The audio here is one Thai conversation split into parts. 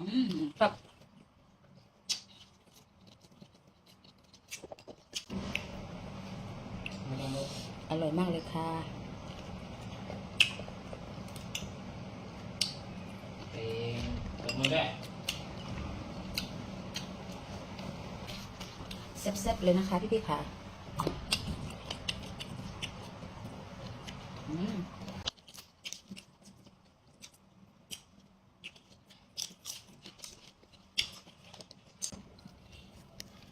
อืมแบบอร่อยมากเลยค่ะเองตบมือด้วยแซ่บๆเลยนะคะพี่พี่ๆค่ะ อืม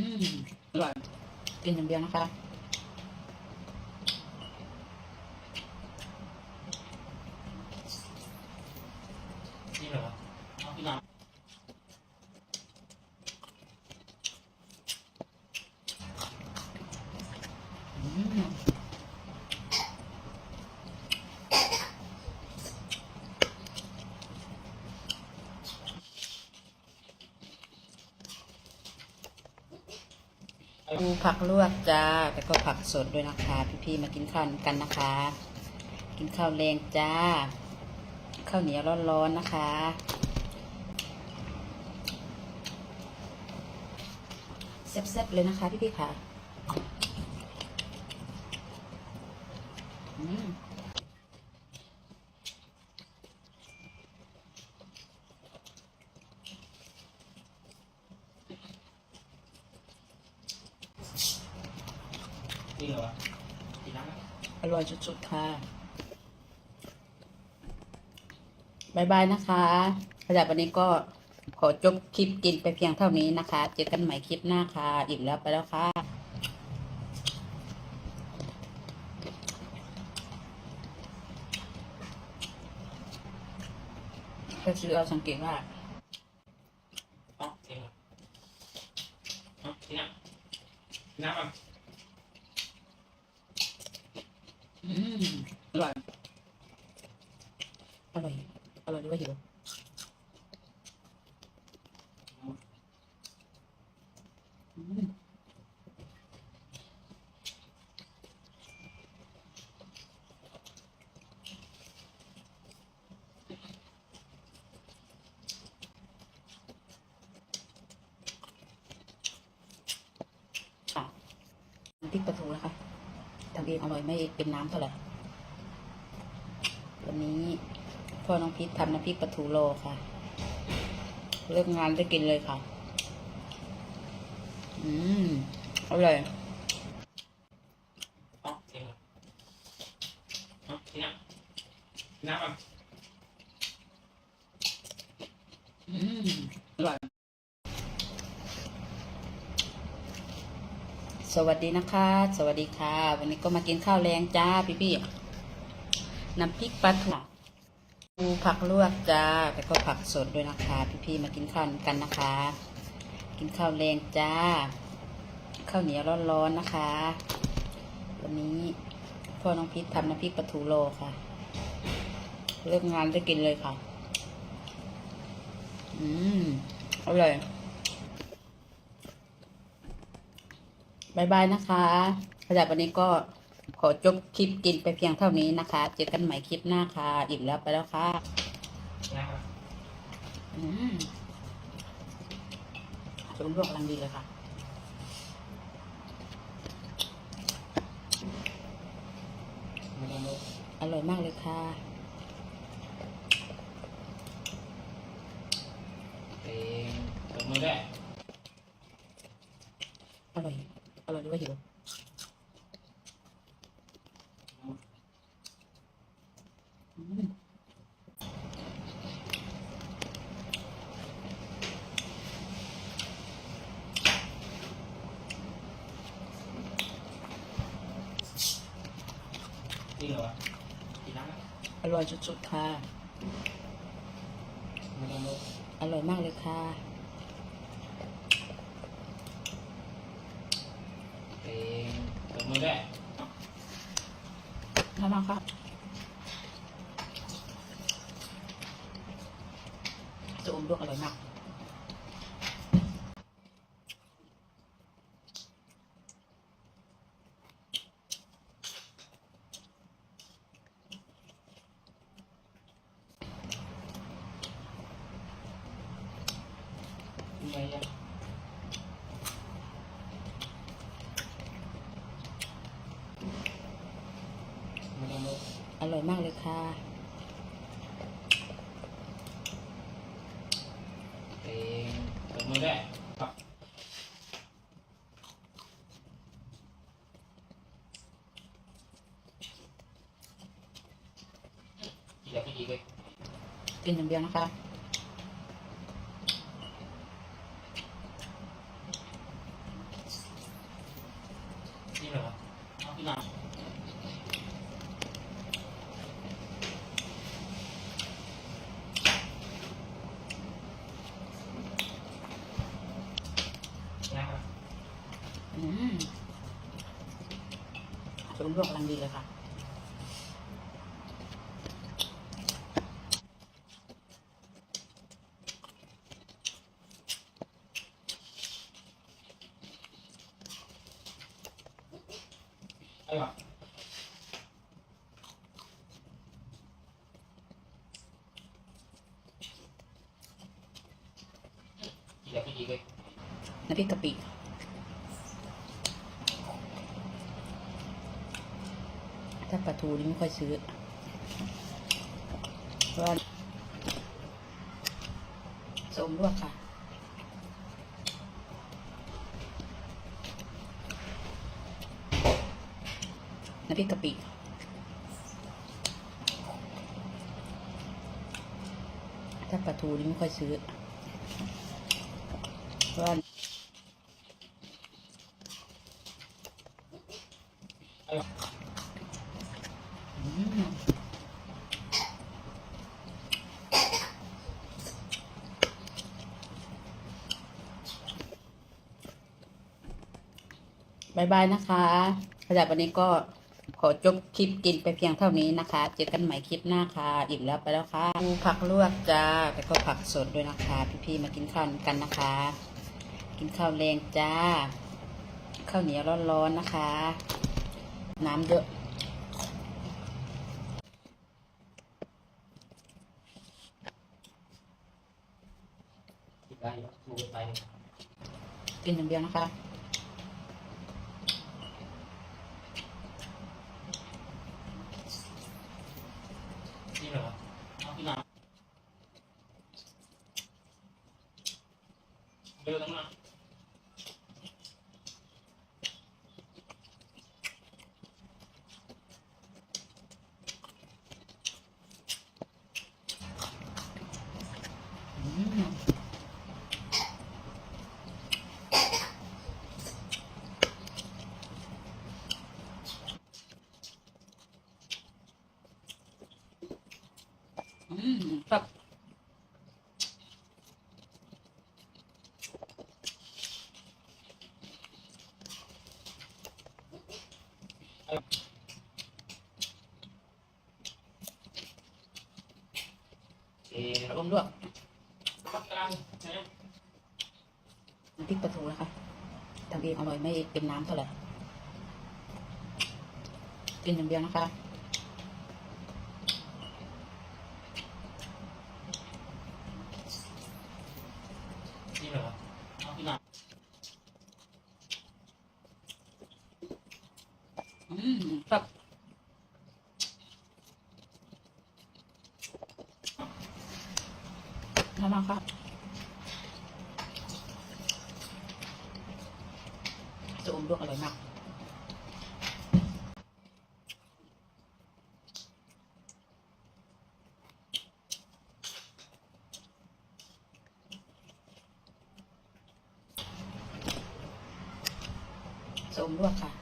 มอร่อยกินอย่างเดียวนะคะ นี่เหรอเอาพี่น้ำ อืม ดูผักลวกจ้าแล้วก็ผักสดด้วยนะคะ พี่ๆมากินข้าวกันนะคะ กินข้าวแรงจ้า ข้าวเหนียวร้อนๆนะคะ แซ่บๆเลยนะคะพี่ๆค่ะอืม นี่เหรอทีน้ำ อร่อยสุดๆค่ะบายบายนะคะสำหรับวันนี้ก็ขอจบคลิปกินไปเพียงเท่านี้นะคะ เจอกันใหม่คลิปหน้าค่ะ อิ่มแล้วไปแล้วค่ะก็คือเอาสังเกตว่าน้ำน้ำอะ อืมอร่อย อร่อย อร่อยด้วยหิวอืม ค่ะน้ำ พริกปลาทูนะคะทำเองอร่อยไม่เป็นน้ำเท่าไหร่วันนี้พ่อน้องพีททำน้ำพริกปลาทูโลค่ะ เลิกงานได้กินเลยค่ะ อืมอร่อยเอาเองเหรอเอาทีน้ำอืมอร่อย ส วัสดีนะคะ สวัสดีค่ะ วันนี้ก็มากินข้าวแรงจ้าพี่พี่ๆน้ำพริกปลาทูปูผักลวกจ้าแล้วก็ผักสดด้วยนะคะ พี่พี่ๆมากินข้าวกันนะคะ กินข้าวแรงจ้า ข้าวเหนียวร้อนๆนะคะ วันนี้พ่อน้องพีททำน้ำพริกปลาทูโลค่ะ เลิกงานได้กินเลยค่ะ อืมอร่อย บายบายนะคะสำหรับวันนี้ก็ขอจบคลิปกินไปเพียงเท่านี้นะคะ เจอกันใหม่คลิปหน้าค่ะ อิ่มแล้วไปแล้วค่ะทีน้ำอะอืมชุบลวกกำลังดีเลยค่ะไม่ต้องลุกอร่อยมากเลยค่ะเองตบมือด้วย อร่อย อร่อยด้ วยหิวอืมนี่เหรอทีน้ำอะอร่อยสุดๆค่ะไม่ต้องลุกอร่อยมากเลยค่ะ เองตบ มือด้วยทำมาครับจะอมลวกอร่อยมาก ยังไงยังไม่ต้องลุก อร่อยมากเลยค่ะเองตบมือด้วยครับอยากไปอีกเลยกินอย่างเดียวนะคะ นี่เหรอเอาพี่น้องนะครับ อืมจะอ มลวกกำลังดีเลยค่ะไอ้หรออยากไปอีกเลยน้ำพริกกะปิ ถ้าปลาทูนี่ไม่ค่อยซื้อเพราะว่าสมลวกค่ะน้ำพริกกะปิถ้าปลาทูนี่ไม่ค่อยซื้อ เพราะว่า อืมบายบายนะคะสำหรับวันนี้ก็ขอจบคลิปกินไปเพียงเท่านี้นะคะ เจอกันใหม่คลิปหน้าค่ะ อิ่มแล้วไปแล้วค่ะปูผักลวกจ้าแต่ก็ผักสดด้วยนะคะ พี่ๆมากินข้าวกันนะคะ กินข้าวแรงจ้า ข้าวเหนียวร้อนๆนะคะ น้ำเยอะติดได้อยู่ดูไปกินอย่างเดียวนะคะ นี่เหรอเอาพี่น้องเดินต้องมา อืมอืมครับ เอ๊ะ รวมลวกปักกลางนะน้ำพริกปลาทูนะคะทำเองอร่อยไม่เป็นน้ำเท่าไหร่กินอย่างเดียวนะคะ นี่เหรอเอาพี่น้อง อืมครับ ทำมาครับจะอมลวกอร่อยมากจะอมลวกค่ะ